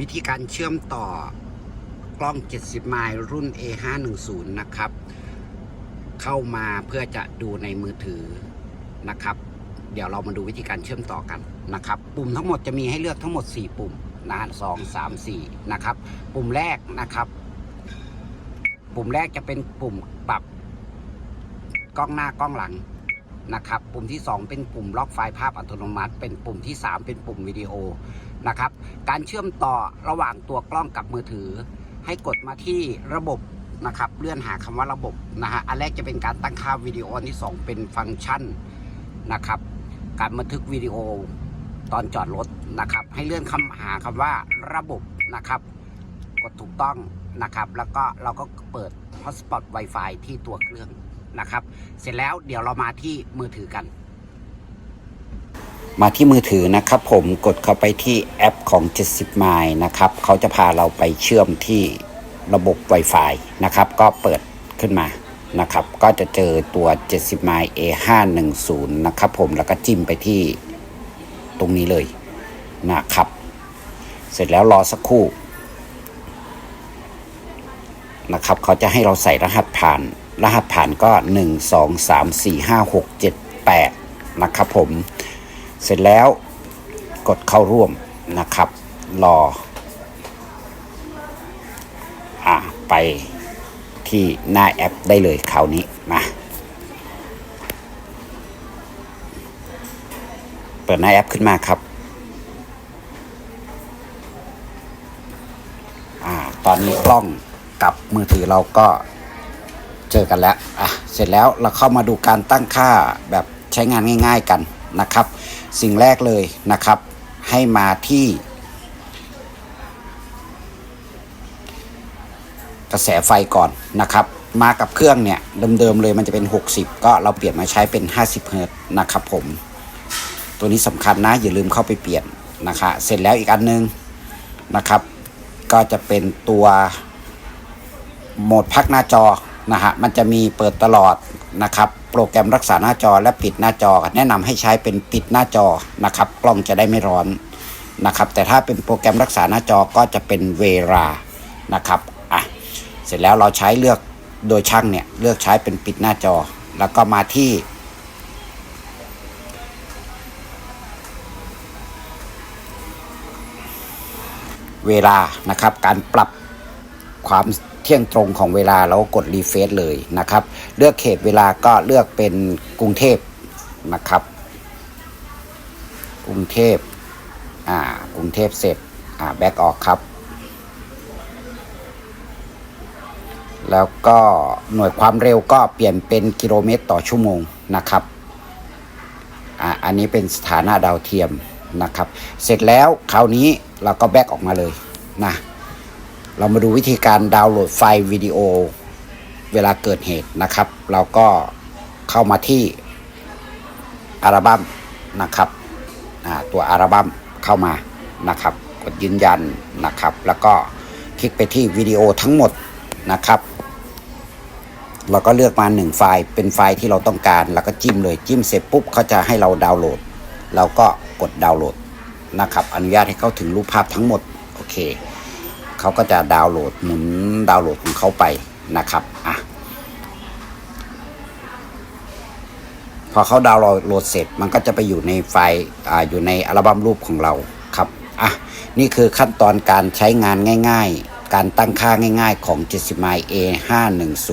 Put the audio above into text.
วิธีการเชื่อมต่อกล้อง 70 ไมล์รุ่น A510 นะครับ เข้ามาเพื่อจะดูในมือถือนะครับ เดี๋ยวเรามาดูวิธีการเชื่อมต่อกันนะครับ ปุ่มทั้งหมดจะมีให้เลือกทั้งหมด 4 ปุ่มนะสองสามสี่นะครับ ปุ่มแรกนะครับ ปุ่มแรกจะเป็นปุ่มปรับกล้องหน้ากล้องหลัง นะครับ ปุ่มที่ 2 เป็นปุ่มล็อกไฟล์ภาพอัตโนมัติ เป็นปุ่มที่ 3 เป็นปุ่มวิดีโอนะครับ การเชื่อมต่อระหว่างตัวกล้องกับมือถือ ให้กดมาที่ระบบนะครับ เลื่อนหาคำว่าระบบนะฮะ อันแรกจะเป็นการตั้งค่าวิดีโออันที่ 2 เป็นฟังก์ชันนะครับ การบันทึกวิดีโอตอนจอดรถนะครับ ให้เลื่อนคำหาคำว่าระบบนะครับ กดถูกต้องนะครับ แล้วก็เราก็เปิด Hotspot Wi-Fi ที่ตัวเครื่อง นะครับ เสร็จแล้วเดี๋ยวเรามาที่มือถือกัน มาที่มือถือนะครับ ผมกดเข้าไปที่แอปของ 70ไมล์นะครับเขาจะพาเราไปเชื่อมที่ระบบ Wi-Fi นะครับ ก็เปิดขึ้นมานะครับ ก็จะเจอตัว 70ไมล์ A510 นะครับ ผมแล้วก็จิ้มไปที่ตรงนี้เลยนะครับ เสร็จแล้วรอสักครู่นะครับเขาจะให้เราใส่รหัสผ่าน รหัสผ่านก็ 1 2 3 4 5 6 7 8 นะครับผม เสร็จแล้วกดเข้าร่วมนะครับ รออ่าไปที่หน้าแอปได้เลยคราวนี้มาเปิดหน้าแอปขึ้นมาครับอ่าตอนนี้กล้องกับมือถือเราก็ เจอกันแล้วอะเสร็จแล้วเราเข้ามาดูการตั้งค่าแบบใช้งานง่าย ๆกันนะครับ สิ่งแรกเลยนะครับ ให้มาที่ กระแสไฟก่อนนะครับ มากับเครื่องเนี่ยเดิมๆเลยมันจะเป็น 60 ก็เราเปลี่ยนมาใช้เป็น 50เฮิร์ตนะครับผม ตัวนี้สำคัญนะอย่าลืมเข้าไปเปลี่ยนนะคะเสร็จแล้วอีกอันนึงนะครับ ก็จะเป็นตัวโหมดพักหน้าจอ นะฮะมันจะมีเปิดตลอดนะครับ โปรแกรมรักษาหน้าจอและปิดหน้าจอ แนะนำให้ใช้เป็นปิดหน้าจอนะครับ กล้องจะได้ไม่ร้อนนะครับ แต่ถ้าเป็นโปรแกรมรักษาหน้าจอก็จะเป็นเวลานะครับอะเสร็จแล้วเราใช้เลือกโดยช่างเนี่ยเลือกใช้เป็นปิดหน้าจอ แล้วก็มาที่เวลานะครับ การปรับความ เที่ยงตรงของเวลาเราก็กดรีเฟซเลยนะครับ เลือกเขตเวลาก็เลือกเป็นกรุงเทพนะครับ กรุงเทพอ่ากรุงเทพเสร็จอ่าแบ็กออกครับ แล้วก็หน่วยความเร็วก็เปลี่ยนเป็นกิโลเมตรต่อชั่วโมงนะครับอ่าอันนี้เป็นสถานะดาวเทียมนะครับ เสร็จแล้วคราวนี้เราก็แบ็กออกมาเลยนะ เรามาดูวิธีการดาวน์โหลดไฟล์วิดีโอ เวลาเกิดเหตุนะครับ เราก็เข้ามาที่อัลบั้มนะครับตัวอัลบั้มเข้ามานะครับ กดยืนยันนะครับ แล้วก็คลิกไปที่วิดีโอทั้งหมดนะครับเราก็เลือกมาหนึ่งไฟล์เป็นไฟล์ที่เราต้องการแล้วก็จิ้มเลยจิ้มเสร็จปุ๊บเขาจะให้เราดาวน์โหลด เราก็กดดาวน์โหลดนะครับ อนุญาตให้เข้าถึงรูปภาพทั้งหมด โอเค เขาก็จะดาวน์โหลดหมุนดาวน์โหลดของเขาไปนะครับอะพอเขาดาวน์โหลดเสร็จมันก็จะไปอยู่ในไฟล์อ่าอยู่ในอัลบั้มรูปของเราครับอะนี่คือขั้นตอนการใช้งานง่าย ๆ การตั้งค่าง่าย ๆ ของ 70 m i A510